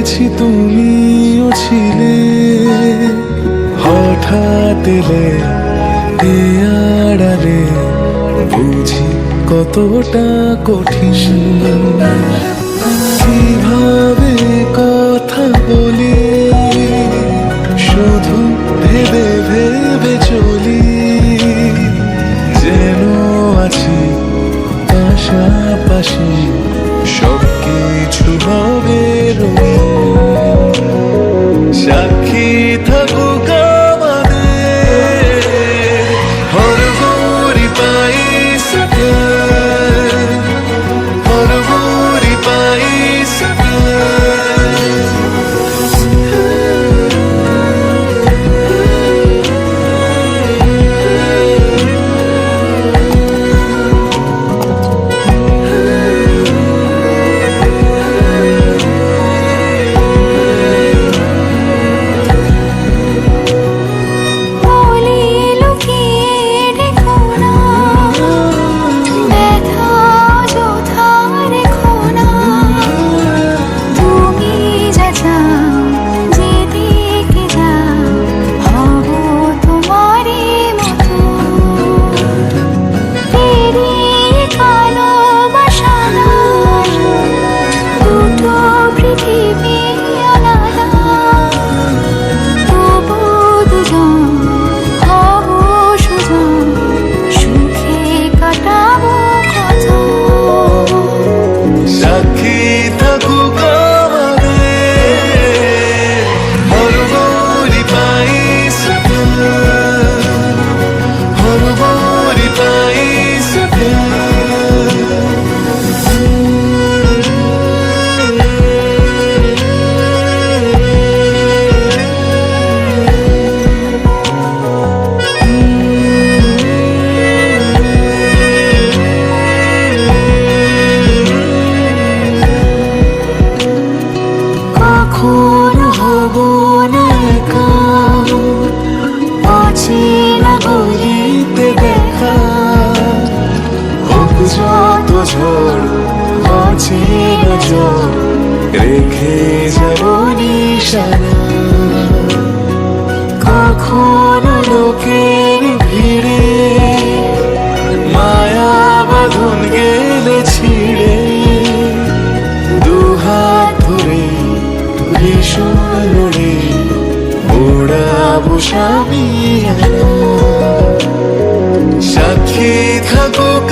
দেখেছি তুমিও ছিলে। হঠাৎ এলে আড়ালে বুঝি কতটা কঠিন। কীভাবে কথা বলি, শুধু ভেবে ভেবে চলি। যেন আছি পাশাপাশি। অচেনা ঝড় রেখে যাব নিশানা। কখনো লোকের ভিড়ে মায়া বাঁধন গেলে ছিড়ে। দুহাত ধরে ভীষণ লড়ে ওড়াবো স্বামী সাক্ষী থাকুক